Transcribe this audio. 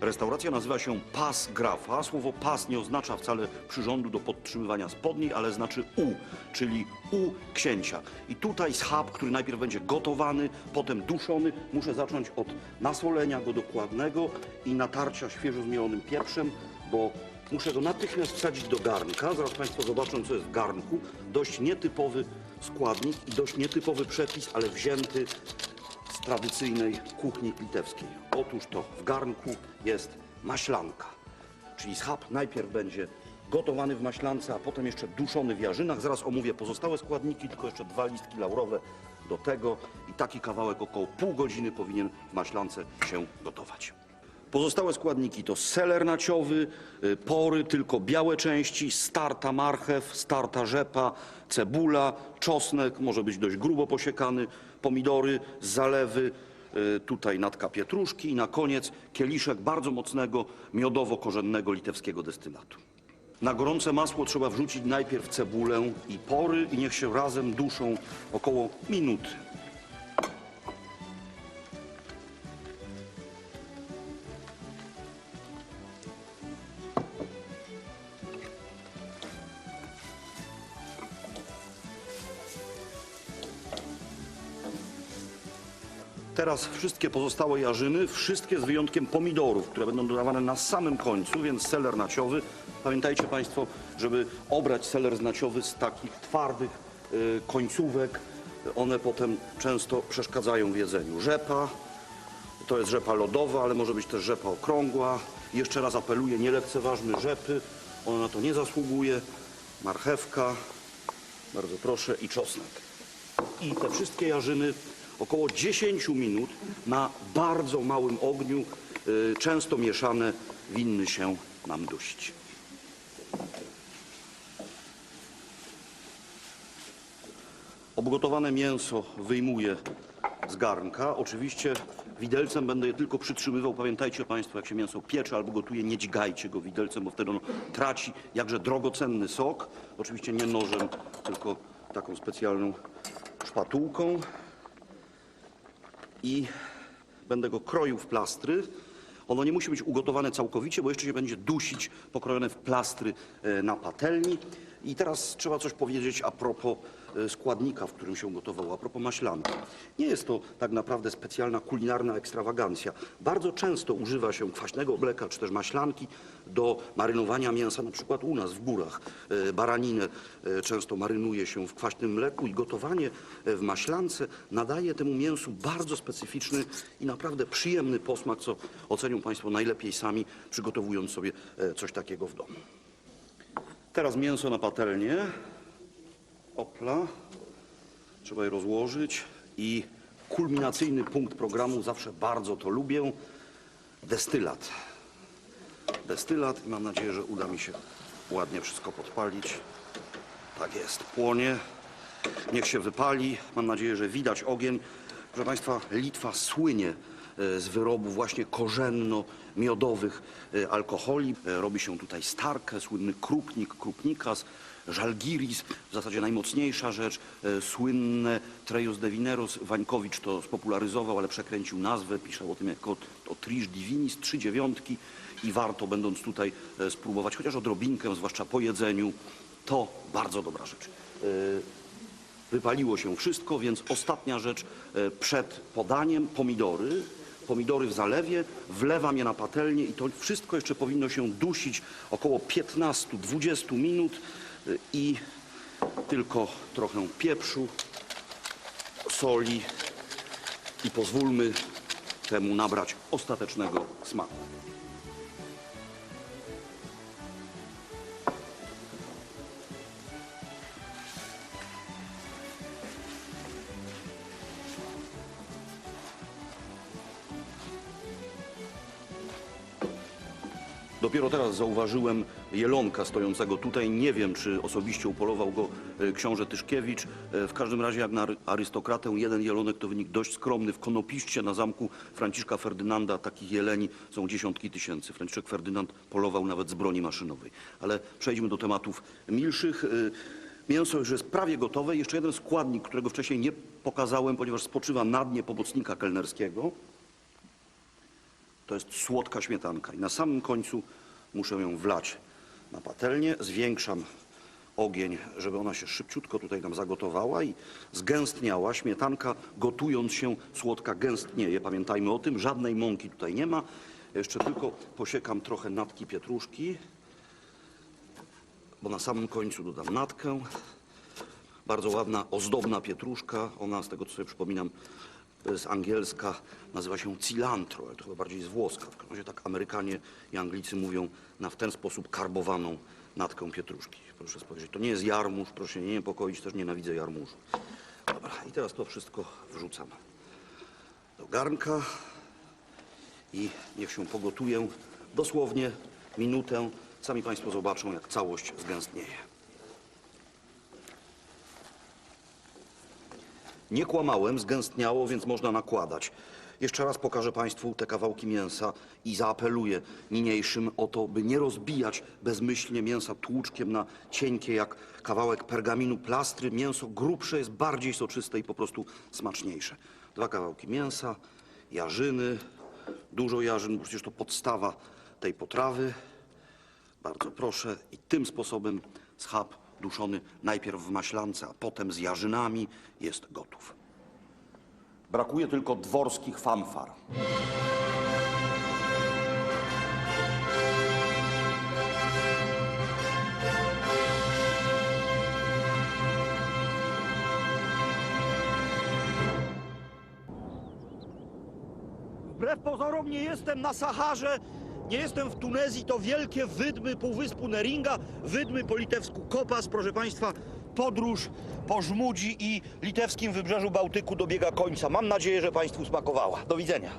Restauracja nazywa się Pas Grafa. Słowo pas nie oznacza wcale przyrządu do podtrzymywania spodni, ale znaczy u, czyli u księcia. I tutaj schab, który najpierw będzie gotowany, potem duszony, muszę zacząć od nasolenia go dokładnego i natarcia świeżo zmielonym pieprzem, bo muszę go natychmiast wsadzić do garnka. Zaraz Państwo zobaczą, co jest w garnku. Dość nietypowy składnik i dość nietypowy przepis, ale wzięty tradycyjnej kuchni litewskiej. Otóż to w garnku jest maślanka, czyli schab najpierw będzie gotowany w maślance, a potem jeszcze duszony w jarzynach. Zaraz omówię pozostałe składniki, tylko jeszcze dwa listki laurowe do tego i taki kawałek około pół godziny powinien w maślance się gotować. Pozostałe składniki to seler naciowy, y, pory, tylko białe części, starta marchew, starta rzepa, cebula, czosnek, może być dość grubo posiekany, pomidory, zalewy, y, tutaj natka pietruszki i na koniec kieliszek bardzo mocnego, miodowo-korzennego litewskiego destylatu. Na gorące masło trzeba wrzucić najpierw cebulę i pory i niech się razem duszą około minuty. Teraz wszystkie pozostałe jarzyny, wszystkie z wyjątkiem pomidorów, które będą dodawane na samym końcu, więc seler naciowy. Pamiętajcie Państwo, żeby obrać seler naciowy z takich twardych y, końcówek. One potem często przeszkadzają w jedzeniu. Rzepa, to jest rzepa lodowa, ale może być też rzepa okrągła. Jeszcze raz apeluję, nie lekceważmy rzepy, ona na to nie zasługuje. Marchewka, bardzo proszę, i czosnek. I te wszystkie jarzyny około 10 minut na bardzo małym ogniu, y, często mieszane, winny się nam dusić. Obgotowane mięso wyjmuję z garnka. Oczywiście widelcem będę je tylko przytrzymywał. Pamiętajcie Państwo, jak się mięso piecze albo gotuje, nie dźgajcie go widelcem, bo wtedy ono traci jakże drogocenny sok. Oczywiście nie nożem, tylko taką specjalną szpatułką. I będę go kroił w plastry. Ono nie musi być ugotowane całkowicie, bo jeszcze się będzie dusić, pokrojone w plastry e, na patelni. I teraz trzeba coś powiedzieć a propos e, składnika, w którym się gotowało, a propos maślanki. Nie jest to tak naprawdę specjalna kulinarna ekstrawagancja. Bardzo często używa się kwaśnego mleka czy też maślanki do marynowania mięsa, na przykład u nas w górach. E, Baraninę e, często marynuje się w kwaśnym mleku i gotowanie w maślance nadaje temu mięsu bardzo specyficzny i naprawdę przyjemny posmak, co ocenią Państwo najlepiej sami, przygotowując sobie coś takiego w domu. Teraz mięso na patelnię. Opla. Trzeba je rozłożyć i kulminacyjny punkt programu, zawsze bardzo to lubię, destylat. Destylat i mam nadzieję, że uda mi się ładnie wszystko podpalić. Tak jest, płonie. Niech się wypali. Mam nadzieję, że widać ogień. Proszę Państwa, Litwa słynie z wyrobów właśnie korzenno-miodowych e, alkoholi. E, Robi się tutaj starkę, słynny krupnik, krupnikas, żalgiris, w zasadzie najmocniejsza rzecz, e, słynne Trejos de Vineros. Wańkowicz to spopularyzował, ale przekręcił nazwę, pisze o tym jako o Trish Divinis, trzy dziewiątki i warto, będąc tutaj, e, spróbować chociaż odrobinkę, zwłaszcza po jedzeniu. To bardzo dobra rzecz. E, Wypaliło się wszystko, więc ostatnia rzecz e, przed podaniem pomidory. Pomidory w zalewie, wlewam je na patelnię i to wszystko jeszcze powinno się dusić około 15-20 minut e, i tylko trochę pieprzu, soli i pozwólmy temu nabrać ostatecznego smaku. Dopiero teraz zauważyłem jelonka stojącego tutaj. Nie wiem, czy osobiście upolował go e, książę Tyszkiewicz. E, W każdym razie, jak na ary- arystokratę, jeden jelonek to wynik dość skromny. W Konopiszcie na zamku Franciszka Ferdynanda takich jeleni są dziesiątki tysięcy. Franciszek Ferdynand polował nawet z broni maszynowej. Ale przejdźmy do tematów milszych. E, Mięso już jest prawie gotowe. Jeszcze jeden składnik, którego wcześniej nie pokazałem, ponieważ spoczywa na dnie pomocnika kelnerskiego. To jest słodka śmietanka i na samym końcu muszę ją wlać na patelnię. Zwiększam ogień, żeby ona się szybciutko tutaj nam zagotowała i zgęstniała. Śmietanka gotując się słodka gęstnieje. Pamiętajmy o tym, żadnej mąki tutaj nie ma. Jeszcze tylko posiekam trochę natki pietruszki, bo na samym końcu dodam natkę. Bardzo ładna, ozdobna pietruszka. Ona, z tego co sobie przypominam, z angielska nazywa się cilantro, ale to chyba bardziej z włoska. W każdym razie tak Amerykanie i Anglicy mówią na w ten sposób karbowaną natkę pietruszki. Proszę spojrzeć, to nie jest jarmuż, proszę się nie niepokoić, też nienawidzę jarmużu. Dobra, i teraz to wszystko wrzucam do garnka i niech się pogotuje dosłownie minutę. Sami Państwo zobaczą, jak całość zgęstnieje. Nie kłamałem, zgęstniało, więc można nakładać. Jeszcze raz pokażę Państwu te kawałki mięsa i zaapeluję niniejszym o to, by nie rozbijać bezmyślnie mięsa tłuczkiem na cienkie jak kawałek pergaminu plastry. Mięso grubsze jest bardziej soczyste i po prostu smaczniejsze. Dwa kawałki mięsa, jarzyny, dużo jarzyn, bo przecież to podstawa tej potrawy. Bardzo proszę. I tym sposobem schab duszony najpierw w maślance, a potem z jarzynami jest gotów. Brakuje tylko dworskich fanfar. Wbrew pozorom nie jestem na Saharze, nie jestem w Tunezji, to wielkie wydmy Półwyspu Neringa, wydmy po litewsku Kopas, proszę Państwa, podróż po Żmudzi i litewskim wybrzeżu Bałtyku dobiega końca. Mam nadzieję, że Państwu smakowała. Do widzenia.